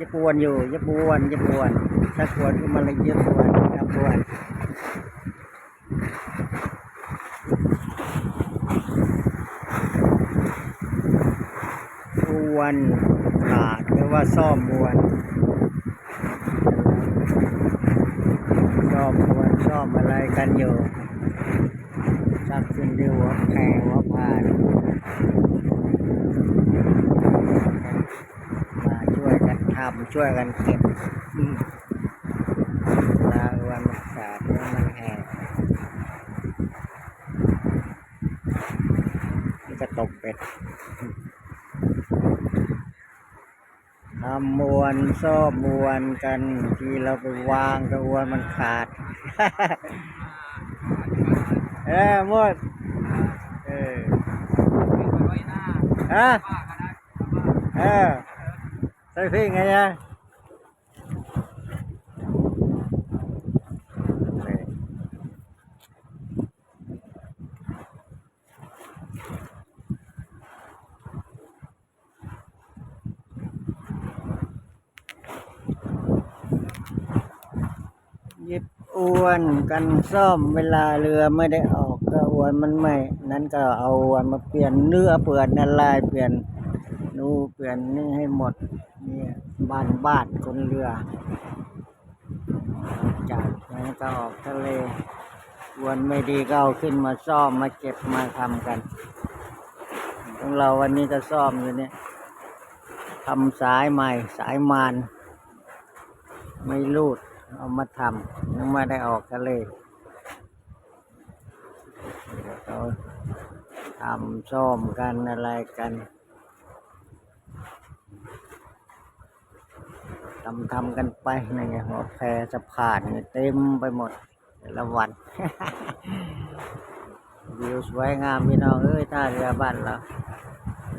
ย่าปวนอยู่ย่าปวนย่าปวนถ้าปวนก็มันเลยย่าปวนอย่าปวนปวนขาดหรือว่าซ่อมมวนซ่อมมวนซ่อมอะไรกันอยู่ชักขึ้นดีหัวแพงหัวพานมาช่วยกันทำ ช่วยกันเก็บลาวันมันขาดมันแหกนี่ก็ตกเป็ดทำมวนซ่อมมวนกันที่เราไปวางกระอวนมันขาด เออมดเออฮะเออใส่พี่ไงเนี่ยหยิบ อวนกันซ่อมเวลาเรือไม่ได้ออกก็อวนมันไม่นั้นก็เอาอวนมาเปลี่ยนเนื้อเปลี่ยนอะไรเปลี่ยนนูเปลี่ยนนี่ให้หมดเนี่ยบ้านบ้านคนเรือ จากนั้นก็ออกทะเลอวนไม่ดีก็เอาขึ้นมาซ่อมมาเก็บมาทำกันของเราวันนี้ก็ซ่อมอยู่เนี่ยทำสายใหม่สายมาน ไม่รูด เอามาทำยังไม่ได้ออกทะเลเดี๋ยเขาทำซ่อมกันอะไรกันทำทำกันไปนี่ไงหัวแพรสะพานนี่เต็มไปหมดแต่ละวันวิวสวยงามพี่น้องเอ้ยท่าเรือบ้านเรา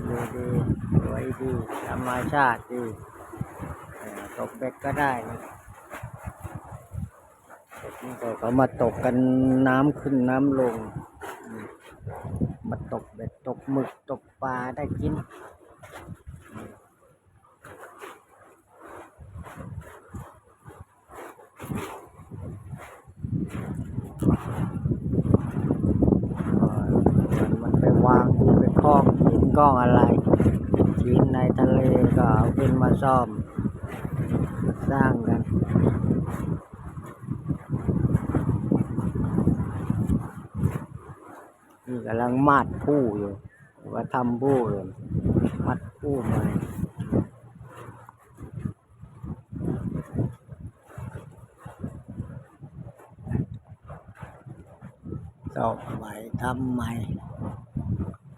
อยู่ดีสวยดีธรรมชาติดีตกเบ็ดก็ได้นะ ก็เขามาตกกันน้ำขึ้นน้ำลง มาตกเบ็ดตกหมึกตกปลาได้กินมันไปวางที่ไปคล้องหินกล้องอะไรหินในทะเลก็เอาขึ้นมาซ่อม สร้างกัน กำลังมัดผู้อยู่ว่าทำผู้อยู่มัดผู้มาเจ้าใหม่ทำใหม่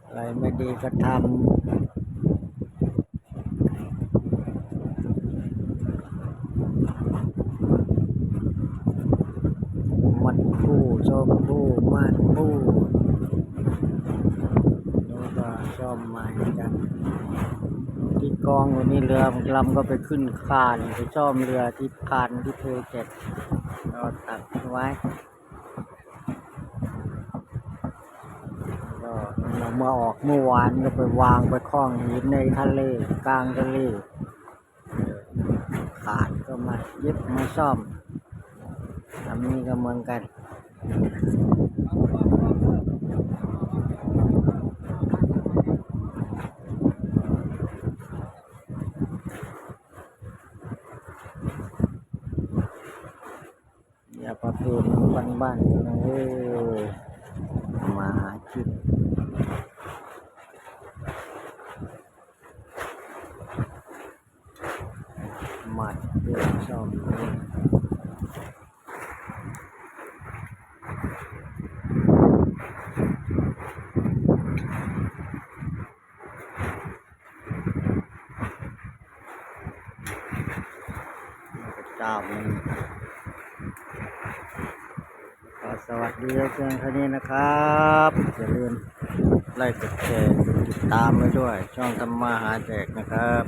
อะไรไม่ดีก็ทำมัดผู้ซ่อมผู้มัดผู้แล้ว ก็ซ่อมหม่กันที่กองวันนี้เรือลำก็ไปขึ้นคานไปซ่อมเรือที่คานที่เพเจ็ดก็ตัดไว้ก็เรามาออกเมื่อวานก็ไปวางไปคล้องหินในทะเลกลางทะเลขาดก็มาเย็บมาซ่อมทำนี้ก็เหมือนกัน ประเพณีบ้านๆนะเอ้ยมาหากินมัดเรื่องซ่อมเรื่องเจ้ามนก็ สวัสดีเพื่อนๆท่านนี้นะครับอย่าลืมไลค์กดแชร์กดติดตามไว้ด้วย ช่องทำมาหาแจกนะครับ